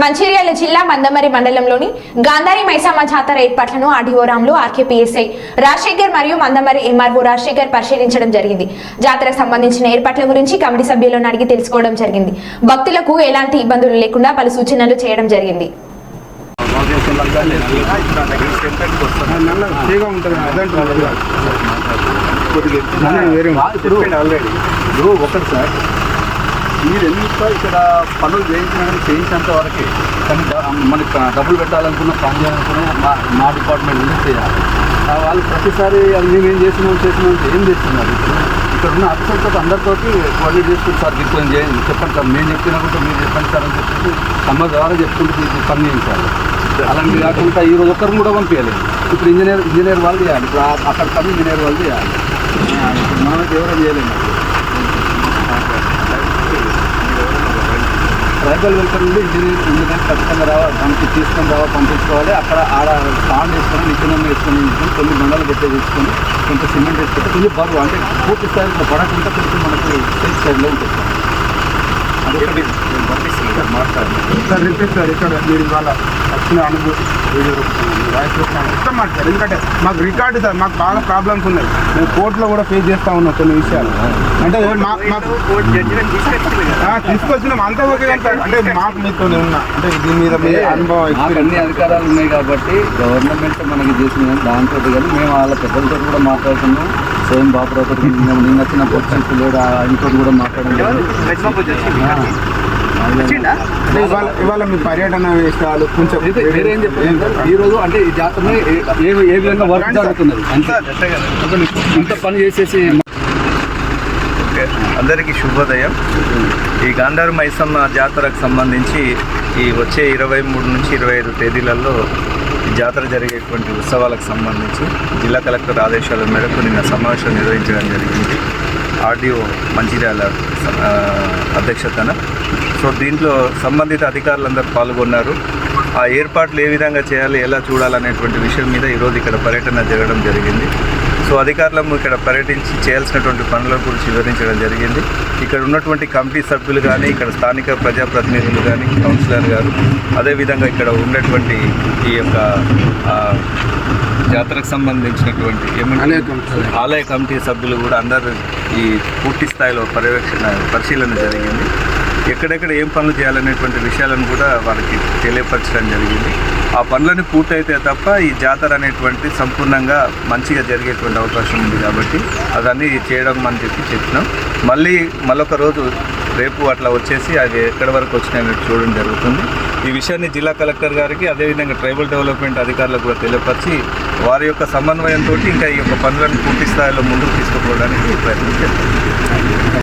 మంచిర్యాల జిల్లా మందమరి మండలంలోని గాంధారి మైసామ జాతర ఏర్పాట్లను ఆర్డీఓ రాములు ఆర్కేపీఎస్ఐ రాజశేఖర్ మరియు మందమరి ఎంఆర్ఓ రాజశేఖర్ పరిశీలించడం జరిగింది. జాతరకు సంబంధించిన ఏర్పాట్ల గురించి కమిటీ సభ్యులను అడిగి తెలుసుకోవడం జరిగింది. భక్తులకు ఎలాంటి ఇబ్బందులు లేకుండా పలు సూచనలు చేయడం జరిగింది. ఒకటి సార్ మీరు ఎంత ఇక్కడ పనులు చేయించినా కానీ చేయించేంత వరకే. కానీ మనకి డబ్బులు పెట్టాలనుకున్న పని చేయాలనుకున్న మా మా డిపార్ట్మెంట్ నుంచి చేయాలి. ఆ వాళ్ళు ప్రతిసారి అది మేమేం చేసినాం చేసినాం ఏం చేస్తున్నారు ఇప్పుడు? ఇక్కడ ఉన్న ఆఫీసర్తో అందరితోటి కోఆర్డినేట్ చేసుకుంటు సార్ దీనికి చేయండి చెప్పండి సార్ మేము చెప్పినా కూడా మీరు చెప్పండి సార్ అని చెప్పేసి సమ్మ ద్వారా చెప్పుకుంటూ పని చేయించాలి. అలాంటివి కాకుండా ఈ రోజు ఒక్కరు కూడా పంపించలేదు. ఇప్పుడు ఇంజనీర్ ఇంజనీర్ వాళ్ళు చేయాలి. ఇప్పుడు అక్కడ పని ఇంజనీర్ వాళ్ళు చేయాలి. ఇప్పుడు మనకి ఎవరైనా చేయలేము. ట్రైబల్ వెల్ఫేర్ నుండి ఇంజనీర్ ఇంజనీర్ ఖచ్చితంగా రావాలి దానికి తీసుకొని రావాలి పంపించుకోవాలి. అక్కడ ఆడ స్టాండ్ వేసుకొని నిచ్చెన వేసుకొని కొన్ని బండలు పెట్టే తీసుకొని కొంత సిమెంట్ వేసుకుంటే కొంచెం బరువు అంటే పూర్తి స్థాయిలో పడకుండా కొంచెం మనకు సేఫ్ సైడ్లో ఉంటుంది. పంపిస్తాను సార్ మాట్లాడండి సార్ రిపీట్ సార్ ఇక్కడ మీరు ఇవాళ వచ్చిన అనుభూతి వీడియో రూపంలో, వాయిస్ రూపంలో ఇష్టం మాట్లాడారు ఎందుకంటే మాకు రికార్డు సార్ మాకు బాగా ప్రాబ్లమ్స్ ఉన్నాయి. మేము కోర్టులో కూడా ఫేస్ చేస్తా ఉన్నాం కొన్ని విషయాలు. అంటే మా- మాకు ఆ, తీసుకొచ్చినాం. అంతా ఓకే సార్ అంటే మాకు మీతో ఉన్నా. అంటే దీని మీద మీ అనుభవం. అన్ని అధికారాలు ఉన్నాయి కాబట్టి గవర్నమెంట్ మనకి చేసిన దాంతో కానీ మేము వాళ్ళ పెద్దలతో కూడా మాట్లాడుతున్నాం. స్వయం బాపురాతో మేము నిన్న వచ్చిన పొచ్చి కూడా ఆయనతో కూడా మాట్లాడడం అంటే ఇవాళ ఇవాళ మీ పర్యటన విషయాలు కొంచెం మీరేం చెప్పండి సార్? ఈ రోజు అంటే ఈ జాతరని ఏ- ఏ విధంగా వర్క్ జరుగుతున్నది? అంటే ఇంత పని చేసేసి అందరికీ శుభోదయం. ఈ గాంధారి మైసమ్మ జాతరకు సంబంధించి ఈ వచ్చే ఇరవై మూడు నుంచి ఇరవై ఐదు తేదీలలో ఈ జాతర జరిగేటువంటి ఉత్సవాలకు సంబంధించి జిల్లా కలెక్టర్ ఆదేశాల మేరకు నిన్న సమావేశం నిర్వహించడం జరిగింది. ఆర్డీఓ మంచిర్యాల అధ్యక్షతన సో దీంట్లో సంబంధిత అధికారులందరూ పాల్గొన్నారు. ఆ ఏర్పాట్లు ఏ విధంగా చేయాలి ఎలా చూడాలనేటువంటి విషయం మీద ఈరోజు ఇక్కడ పర్యటన జరగడం జరిగింది. సో అధికారులను ఇక్కడ పర్యటించి చేయాల్సినటువంటి పనుల గురించి వివరించడం జరిగింది. ఇక్కడ ఉన్నటువంటి కమిటీ సభ్యులు కానీ ఇక్కడ స్థానిక ప్రజాప్రతినిధులు కానీ కౌన్సిలర్ గారు అదేవిధంగా ఇక్కడ ఉన్నటువంటి ఈ యొక్క జాతరకు సంబంధించినటువంటి. ఆలయ కమిటీ సభ్యులు కూడా అందరూ ఈ పూర్తి స్థాయిలో పర్యవేక్షణ పరిశీలన జరిగింది. ఎక్కడెక్కడ ఏం పనులు చేయాలనేటువంటి విషయాలను కూడా వాళ్ళకి తెలియపరచడం జరిగింది. ఆ పనులను పూర్తయితే తప్ప ఈ జాతర అనేటువంటి సంపూర్ణంగా మంచిగా జరిగేటువంటి అవకాశం ఉంది కాబట్టి అదన్నీ చేయడం అని చెప్పి చెప్పినాం. మళ్ళీ మళ్ళొక రోజు రేపు అట్లా వచ్చేసి అది ఎక్కడి వరకు వచ్చినాయని చూడడం జరుగుతుంది. ఈ విషయాన్ని జిల్లా కలెక్టర్ గారికి అదేవిధంగా ట్రైబల్ డెవలప్మెంట్ అధికారులకు కూడా తెలియపరిచి వారి యొక్క సమన్వయంతో ఇంకా ఈ యొక్క పనులను పూర్తి స్థాయిలో ముందుకు తీసుకుపోవడానికి ప్రయత్నం చేస్తాం